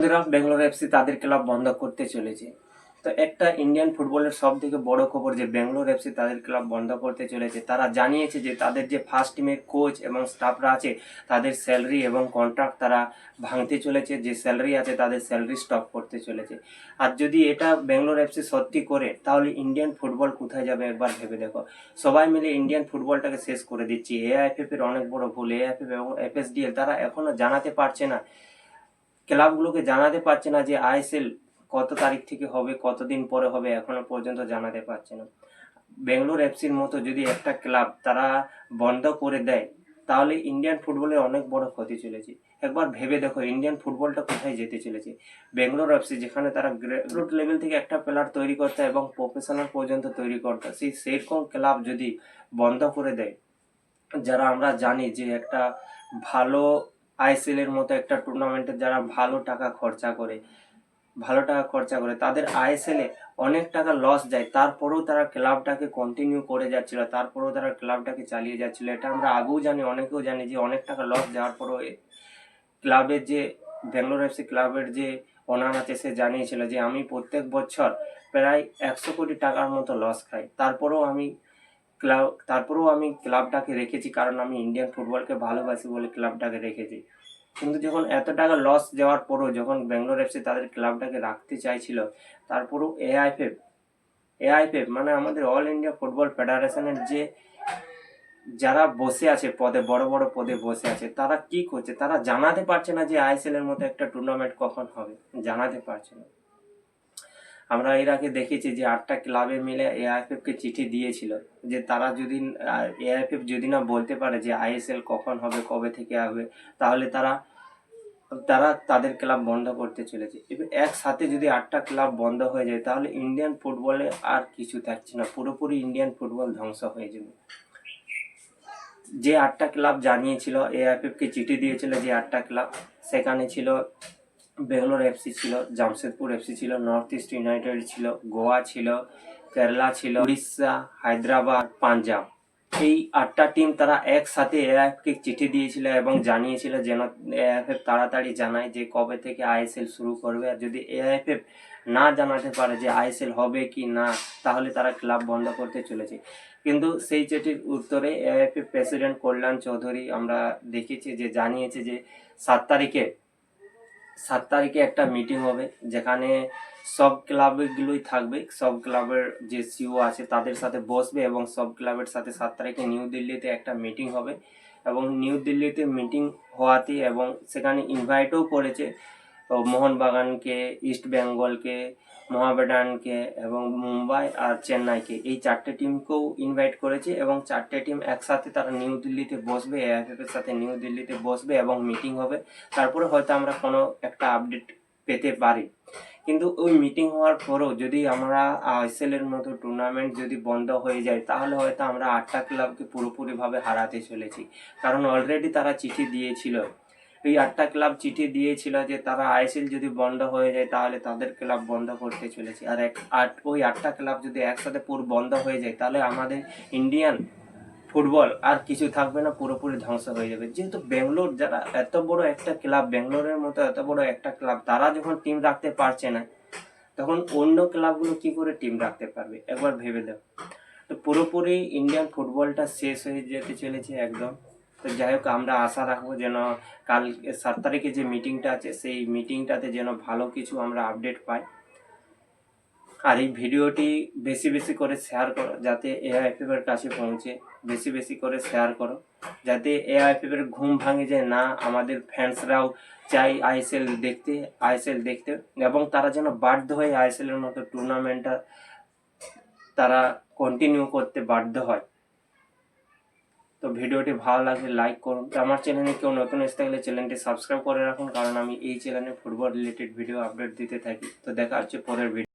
বন্ধুরা ব্যাঙ্গালোর এফসি তাদের ক্লাব বন্ধ করতে চলেছে। তো একটা ইন্ডিয়ান ফুটবলের সব থেকে বড় খবর যে ব্যাঙ্গালোর এফসি তাদের ক্লাব বন্ধ করতে চলেছে, তারা জানিয়েছে যে তাদের যে ফার্স্ট টিমের কোচ এবং স্টাফরা আছে, তাদের স্যালারি এবং কন্ট্রাক্ট তারা ভাঙতে চলেছে, যে স্যালারি আছে তাদের স্যালারি স্টপ করতে চলেছে। আর যদি এটা ব্যাঙ্গালোর এফসি সত্যি করে, তাহলে ইন্ডিয়ান ফুটবল কোথায় যাবে একবার ভেবে দেখো। সবাই মিলে ইন্ডিয়ান ফুটবলটাকে শেষ করে দিচ্ছি। এআইএফএফ এর অনেক বড় ভুল। এআইএফএফ এবং এফএসডিএল তারা এখনও জানাতে পারছে না ক্লাবগুলোকে জানাতে পারছে না যে আইএসএল কত তারিখ থেকে হবে কতদিন পরে হবে, এখনও পর্যন্ত জানাতে পারছে না। বেঙ্গলোর এফসির মতো যদি একটা ক্লাব তারা বন্ধ করে দেয়, তাহলে ইন্ডিয়ান ফুটবলের অনেক বড় ক্ষতি চলেছে। একবার ভেবে দেখো, ইন্ডিয়ান ফুটবলটা কোথায় যেতে চলেছে? বেঙ্গলোর এফসি যেখানে তারা গ্রাসরুট লেভেল থেকে একটা প্লেয়ার তৈরি করতে এবং প্রফেশনাল পর্যন্ত তৈরি করতে সেই সেরকম ক্লাব যদি বন্ধ করে দেয়, যারা আমরা জানি যে একটা ভালো আইএসএল এর মতো একটা টুর্নামেন্টে যারা ভালো টাকা খরচা করে, ভালো টাকা খরচা করে, তাদের আইএসএল অনেক টাকা লস যায়। তারপরেও তারা ক্লাবটাকে কন্টিনিউ করে যাচ্ছিল, তারপরেও তারা ক্লাবটাকে চালিয়ে যাচ্ছিল। এটা আমরা আগেও জানি, অনেকেও জানি যে অনেক টাকা লস যাওয়ার পরেও ক্লাবের যে ব্যাঙ্গালোর এফসি ক্লাবের যে ওনার আছে, সে জানিয়েছিল যে আমি প্রত্যেক বছর প্রায় একশো কোটি টাকার মতো লস খাই। তারপরেও আমি ক্লাব, তারপরেও আমি ক্লাবটাকে রেখেছি কারণ আমি ইন্ডিয়ান ফুটবলকে ভালোবাসি বলে ক্লাবটাকে রেখেছি। কিন্তু যখন এত টাকা লস যাওয়ার পরও যখন ব্যাঙ্গালোর এফসি তাদের ক্লাবটাকে রাখতে চাইছিল, তারপরেও এআইএফএফ এআইএফএফ মানে আমাদের অল ইন্ডিয়া ফুটবল ফেডারেশনের যে যারা বসে আছে পদে, বড় বড় পদে বসে আছে, তারা কি করছে? তারা জানাতে পারছে না যে আইএসএল এর মতো একটা টুর্নামেন্ট কখন হবে। জানাতে পারছে না। আমরা এর আগে দেখেছি যে আটটা ক্লাবে মিলে এআইএফএফ কে চিঠি দিয়েছিল যে তারা যদি এআইএফএফ যদি না বলতে পারে যে আইএসএল কখন হবে, কবে থেকে হবে তাহলে তারা তারা তাদের ক্লাব বন্ধ করতে চলেছে। এবার একসাথে যদি আটটা ক্লাব বন্ধ হয়ে যায়, তাহলে ইন্ডিয়ান ফুটবলে আর কিছু থাকছে না, পুরোপুরি ইন্ডিয়ান ফুটবল ধ্বংস হয়ে যাবে। যে আটটা ক্লাব জানিয়েছিল এআইএফএফ কে চিঠি দিয়েছিল যে আটটা ক্লাব, সেখানে ছিল বেঙ্গালোর এফসি ছিল, জামশেদপুর এফসি ছিল নর্থ ইস্ট ইউনাইটেড ছিল, গোয়া ছিল, কেরালা ছিল, উড়িষ্যা, হায়দ্রাবাদ, পাঞ্জাব। এই আটটা টিম তারা একসাথে এআইএফ কে চিঠি দিয়েছিল এবং জানিয়েছিল যেন এআইএফএফ তাড়াতাড়ি জানায় যে কবে থেকে আইএসএল শুরু করবে। আর যদি এআইএফএফ না জানাতে পারে যে আইএসএল হবে কি না, তাহলে তারা ক্লাব বন্ধ করতে চলেছে। কিন্তু সেই চিঠির উত্তরে এআইএফএফ প্রেসিডেন্ট কল্যাণ চৌধুরী আমরা দেখেছি যে জানিয়েছে যে সাত তারিখে সাত তারিখে একটা মিটিং হবে, যেখানে সব ক্লাবগুলোই থাকবে। সব ক্লাবের যে সিও আছে, তাদের সাথে বসবে এবং সব ক্লাবের সাথে সাত তারিখে নিউ দিল্লিতে একটা মিটিং হবে। এবং নিউ দিল্লিতে মিটিং হওয়াতে এবং সেখানে ইনভাইটও করেছে মোহনবাগানকে ইস্ট বেঙ্গলকে মহাবেডানকে এবং মুম্বাই আর চেন্নাইকে এই চারটে টিমকেও ইনভাইট করেছে এবং চারটে টিম একসাথে তারা নিউ দিল্লিতে বসবে এআইএফএফ সাথে নিউ দিল্লিতে বসবে এবং মিটিং হবে। তারপরে হয়তো আমরা কোনো একটা আপডেট পেতে পারি। কিন্তু ওই মিটিং হওয়ার পরেও যদি আমরা আইএসএল এর মতো টুর্নামেন্ট যদি বন্ধ হয়ে যায়, তাহলে হয়তো আমরা আটটা ক্লাবকে পুরোপুরিভাবে হারাতে চলেছি। কারণ অলরেডি তারা চিঠি দিয়েছিল। এই আটটা ক্লাব চিঠি দিয়েছিল যে তারা আইএসএল যদি বন্ধ হয়ে যায়, তাহলে তাদের ক্লাব বন্ধ করতে চলেছে। আর এক আট, ওই আটটা ক্লাব যদি একসাথে পুরো বন্ধ হয়ে যায়, তাহলে আমাদের ইন্ডিয়ান ফুটবল আর কিছু থাকবে না, পুরোপুরি ধ্বংস হয়ে যাবে। যেহেতু বেঙ্গলোর যারা, এত বড় একটা ক্লাব বেঙ্গলোরের মতো এত বড় একটা ক্লাব, তারা যখন টিম রাখতে পারছে না, তখন অন্য ক্লাবগুলো কি করে টিম রাখতে পারবে? একবার ভেবে দাও তো পুরোপুরি ইন্ডিয়ান ফুটবলটা শেষ হয়ে যেতে চলেছে একদম। তো যাই হোক, আমরা আশা রাখব যেন কাল সাত তারিখে যে মিটিংটা আছে, সেই মিটিংটাতে যেন ভালো কিছু আমরা আপডেট পাই। আর এই ভিডিওটি বেশি বেশি করে শেয়ার করো, যাতে এআইএফএফ এর কাছে পৌঁছে। বেশি বেশি করে শেয়ার করো, যাতে এআইএফএফ এর ঘুম ভাঙে যায় না, আমাদের ফ্যান্সরাও চাই আইএসএল দেখতে আইএসএল দেখতে, এবং তারা যেন বাধ্য হয়ে আইএসএল এর মতো টুর্নামেন্টটা তারা কন্টিনিউ করতে বাধ্য হয়। তো ভিডিওটি ভালো লাগলে লাইক করুন। আমার চ্যানেলে কেউ নতুন এসে থাকলে চ্যানেলটি সাবস্ক্রাইব করে রাখুন, কারণ আমি এই চ্যানেলে ফুটবল রিলেটেড ভিডিও আপডেট দিতে থাকি। তো দেখা হচ্ছে পরের ভিডিও